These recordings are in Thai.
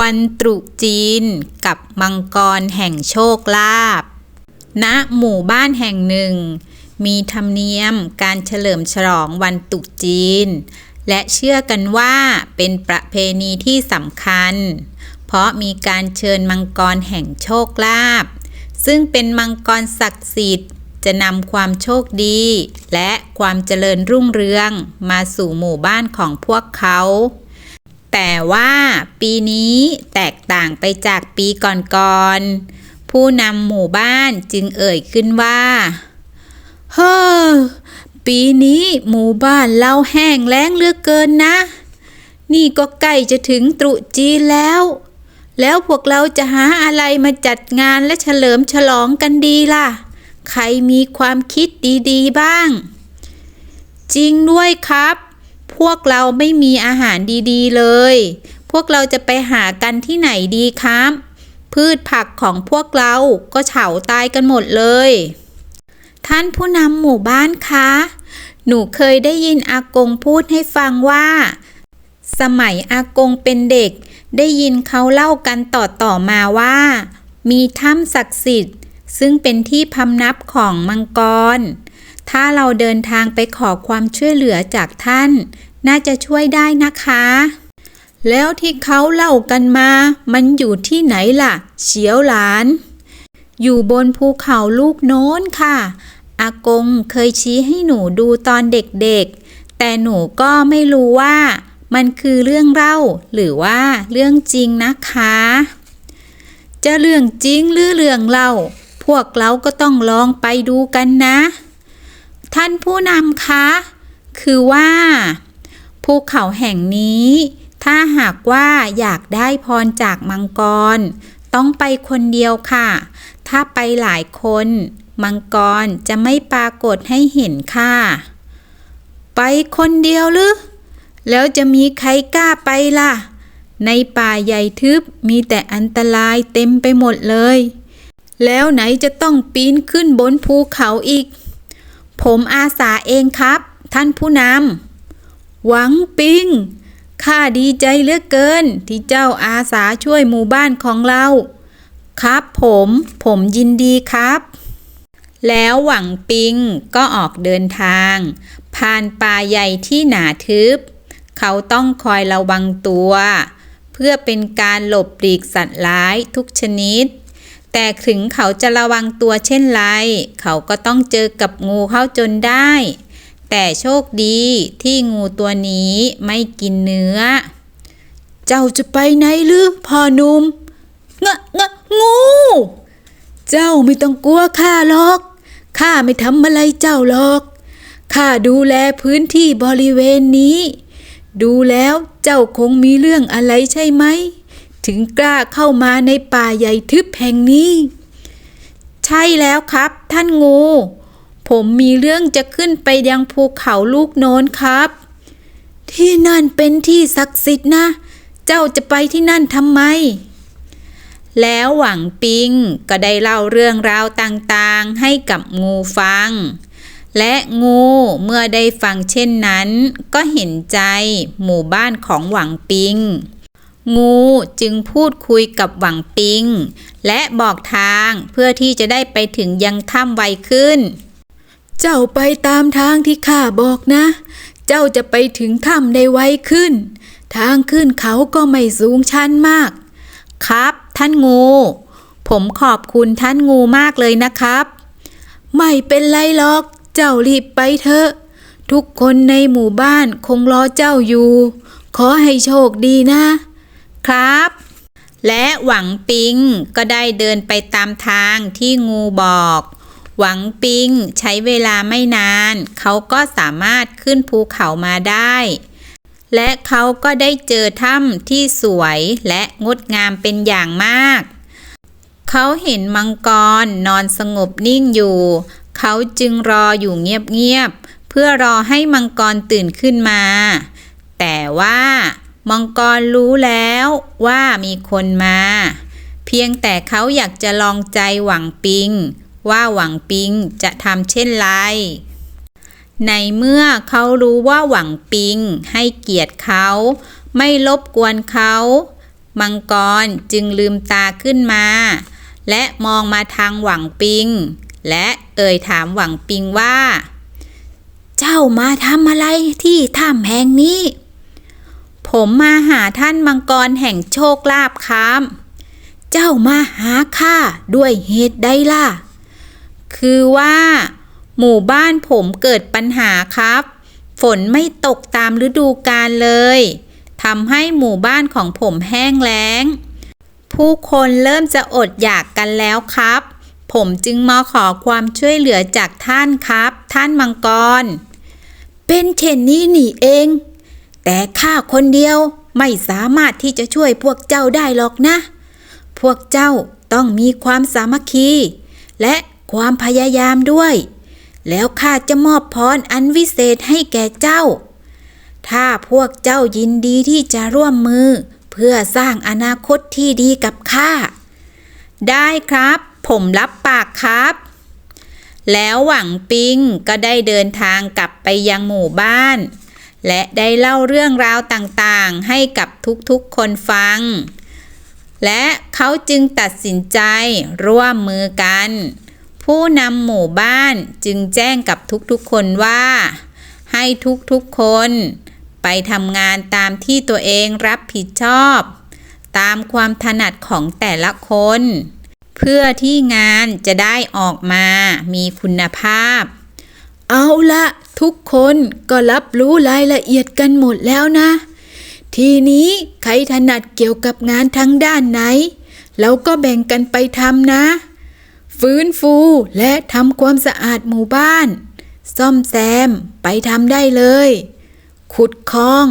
วันตรุษจีนกับมังกรแห่งโชคลาภณหมู่บ้านแห่งหนึ่ง มีธรรมเนียมการเฉลิมฉลองวันตรุษจีน และเชื่อกันว่าเป็นประเพณีที่สำคัญ เพราะมีการเชิญมังกรแห่งโชคลาภซึ่งเป็นมังกรศักดิ์สิทธิ์ จะนำความโชคดี และความเจริญรุ่งเรืองมาสู่หมู่บ้านของพวกเขา แต่ว่าปีนี้แตกต่างไปจากปีก่อนๆ ผู้นำหมู่บ้านจึงเอ่ยขึ้นว่า เฮ้อ ปีนี้หมู่บ้านเราแห้งแล้งเหลือกเกินนะ นี่ก็ใกล้จะถึงตรุษจีนแล้ว แล้วพวกเราจะหาอะไรมาจัดงานและเฉลิมฉลองกันดีล่ะ ใครมีความคิดดีๆบ้าง จริงด้วยครับ วกเราไม่มีอาหารดีๆ เลย พวกเราจะไปหากันที่ไหนดีครับ พืชผักของพวกเราก็เฉาตายกันหมดเลย ท่านผู้นำหมู่บ้านคะ หนูเคยได้ยินอากงพูดให้ฟังว่า สมัยอากงเป็นเด็ก ได้ยินเขาเล่ากันต่อต่อมาว่า มีถ้ำศักดิ์สิทธิ์ ซึ่งเป็นที่พำนับของมังกรถ้าเราเดินทางไปขอความช่วยเหลือจากท่าน น่าจะช่วยได้นะคะ แล้วที่เขาเล่ากันมา มันอยู่ที่ไหนล่ะ เฉียวหลาน อยู่บนภูเขาลูกโน้นค่ะ อากงเคยชี้ให้หนูดูตอนเด็กๆ แต่หนูก็ไม่รู้ว่ามันคือเรื่องเล่าหรือว่าเรื่องจริงนะคะ จะเรื่องจริงหรือเรื่องเล่า พวกเราก็ต้องลองไปดูกันนะ ท่านผู้นำคะ คือว่า ภูเขาแห่งนี้ ถ้าหากว่าอยากได้พรจากมังกร ต้องไปคนเดียวค่ะ ถ้าไปหลายคน มังกรจะไม่ปรากฏให้เห็นค่ะ ไปคนเดียวหรือแล้วจะมีใครกล้าไปล่ะ ในป่าใหญ่ทึบมีแต่อันตรายเต็มไปหมดเลย แล้วไหนจะต้องปีนขึ้นบนภูเขาอีก ผมอาสาเองครับ ท่านผู้นำ หวังปิงข้าดีใจเหลือเกิน ที่เจ้าอาสาช่วยหมู่บ้านของเรา ครับผม ผมยินดีครับ แล้วหวังปิงก็ออกเดินทาง ผ่านป่าใหญ่ที่หนาทึบ เขาต้องคอยระวังตัว เพื่อเป็นการหลบหลีกสัตว์ร้ายทุกชนิด แต่ถึงเขาจะระวังตัวเช่นไร เขาก็ต้องเจอกับงูเข้าจนได้ แต่โชคดีที่งูตัวนี้ไม่กินเนื้อ เจ้าจะไปไหนหรือพ่อนุ่มงะงะงู เจ้าไม่ต้องกลัวข้าหรอก ข้าไม่ทำอะไรเจ้าหรอก ข้าดูแลพื้นที่บริเวณนี้ ดูแล้วเจ้าคงมีเรื่องอะไรใช่ไหม ถึงกล้าเข้ามาในป่าใหญ่ทึบแห่งนี้ ใช่แล้วครับ ท่านงู ผมมีเรื่องจะขึ้นไปยังภูเขาลูกโน้นครับ ที่นั่นเป็นที่ศักดิ์สิทธิ์นะ เจ้าจะไปที่นั่นทำไม แล้วหวังปิงก็ได้เล่าเรื่องราวต่างๆให้กับงูฟัง และงูเมื่อได้ฟังเช่นนั้น ก็เห็นใจหมู่บ้านของหวังปิงงูจึงพูดคุยกับหวังปิง และบอกทางเพื่อที่จะได้ไปถึงยังถ้ำไวขึ้น เจ้าไปตามทางที่ข้าบอกนะ เจ้าจะไปถึงถ้ำได้ไวขึ้น ทางขึ้นเขาก็ไม่สูงชันมาก ครับ ท่านงู ผมขอบคุณท่านงูมากเลยนะครับ ไม่เป็นไรหรอก เจ้ารีบไปเถอะ ทุกคนในหมู่บ้านคงรอเจ้าอยู่ ขอให้โชคดีนะ ครับและหวังปิงก็ได้เดินไปตามทางที่งูบอก หวังปิงใช้เวลาไม่นาน เขาก็สามารถขึ้นภูเขามาได้ และเขาก็ได้เจอถ้ำที่สวยและงดงามเป็นอย่างมาก เขาเห็นมังกรนอนสงบนิ่งอยู่ เขาจึงรออยู่เงียบๆเพื่อรอให้มังกรตื่นขึ้นมา แต่ว่ามังกรรู้แล้วว่ามีคนมา เพียงแต่เขาอยากจะลองใจหวังปิง ว่าหวังปิงจะทำเช่นไร ในเมื่อเขารู้ว่าหวังปิงให้เกียรติเขา ไม่รบกวนเขา มังกรจึงลืมตาขึ้นมา และมองมาทางหวังปิง และเอ่ยถามหวังปิงว่า เจ้ามาทำอะไรที่ถ้ำแห่งนี้ ผมมาหาท่านมังกรแห่งโชคลาภครับเจ้ามาหาข้าด้วยเหตุใดล่ะ คือว่า หมู่บ้านผมเกิดปัญหาครับ ฝนไม่ตกตามฤดูกาลเลยทำให้หมู่บ้านของผมแห้งแล้ง ผู้คนเริ่มจะอดอยากกันแล้วครับ ผมจึงมาขอความช่วยเหลือจากท่านครับ ท่านมังกร เป็นเช่นนี้นี่เอง แต่ข้าคนเดียวไม่สามารถที่จะช่วยพวกเจ้าได้หรอกนะ พวกเจ้าต้องมีความสามัคคี และ ความพยายามด้วย แล้วข้าจะมอบพรอันวิเศษให้แก่เจ้า ถ้าพวกเจ้ายินดีที่จะร่วมมือ เพื่อสร้างอนาคตที่ดีกับข้า ได้ครับ ผมรับปากครับ แล้วหวังปิงก็ได้เดินทางกลับไปยังหมู่บ้าน และได้เล่าเรื่องราวต่างๆ ให้กับทุกๆคนฟังและเขาจึงตัดสินใจร่วมมือกัน ผู้นำหมู่บ้านจึงแจ้งกับทุกๆคนว่า ให้ทุกๆคนไปทำงานตามที่ตัวเองรับผิดชอบ ตามความถนัดของแต่ละคน เพื่อที่งานจะได้ออกมามีคุณภาพ เอาละทุกคนก็รับรู้รายละเอียดกันหมดแล้วนะ ทีนี้ใครถนัดเกี่ยวกับงานทางด้านไหนเราก็แบ่งกันไปทำนะ ฟื้นฟูและทำความสะอาดหมู่บ้าน ซ่อมแซมไปทำได้เลย ขุดคลอง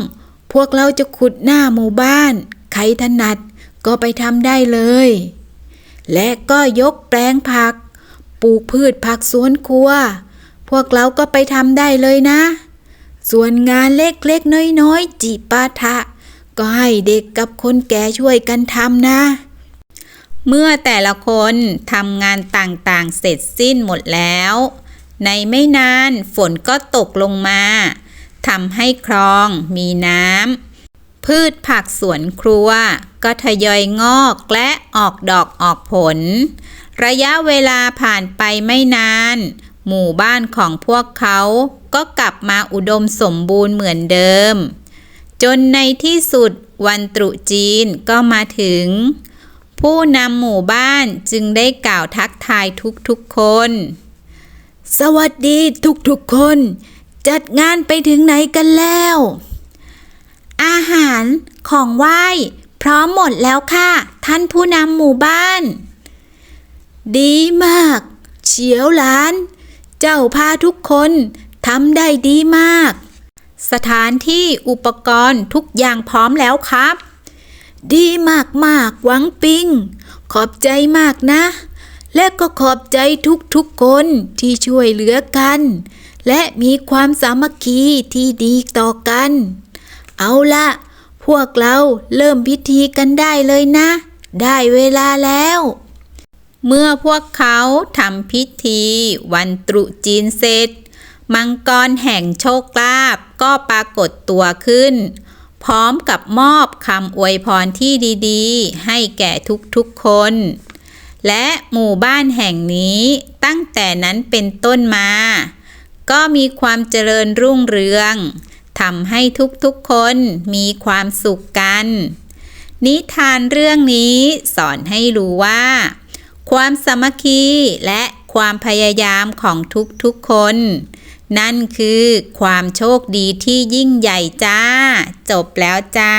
พวกเราจะขุดหน้าหมู่บ้าน ใครถนัดก็ไปทำได้เลย และก็ยกแปลงผัก ปลูกพืชผักสวนครัว พวกเราก็ไปทำได้เลยนะ ส่วนงานเล็กๆน้อยๆจิปาถะก็ให้เด็กกับคนแก่ช่วยกันทำนะ เมื่อแต่ละคนทำงานต่างๆ เสร็จสิ้นหมดแล้ว ในไม่นานฝนก็ตกลงมาทำให้คลองมีน้ำพืชผักสวนครัว ก็ทยอยงอกและออกดอกออกผล ระยะเวลาผ่านไปไม่นาน หมู่บ้านของพวกเขาก็กลับมาอุดมสมบูรณ์เหมือนเดิม จนในที่สุดวันตรุษจีนก็มาถึง ผู้นำหมู่บ้านจึงได้กล่าวทักทายทุกๆคน สวัสดีทุกๆคน จัดงานไปถึงไหนกันแล้ว อาหารของไหว้ พร้อมหมดแล้วค่ะ ท่านผู้นำหมู่บ้าน ดีมาก เฉียวหลาน เจ้าพาทุกคนทำได้ดีมาก สถานที่อุปกรณ์ทุกอย่างพร้อมแล้วครับ ดีมากมากหวังปิง ขอบใจมากนะ และก็ขอบใจทุกๆคนที่ช่วยเหลือกัน และมีความสามัคคีที่ดีต่อกัน เอาละพวกเราเริ่มพิธีกันได้เลยนะ ได้เวลาแล้ว เมื่อพวกเขาทำพิธีวันตรุษจีนเสร็จ มังกรแห่งโชคลาภก็ปรากฏตัวขึ้น พร้อมกับมอบคำอวยพรที่ดีๆ ให้แก่ทุกๆคน และหมู่บ้านแห่งนี้ตั้งแต่นั้นเป็นต้นมา ก็มีความเจริญรุ่งเรืองทำให้ทุกๆคนมีความสุขกัน นิทานเรื่องนี้สอนให้รู้ว่า ความสามัคคีและความพยายามของทุกๆคน นั่นคือความโชคดีที่ยิ่งใหญ่จ้า จบแล้วจ้า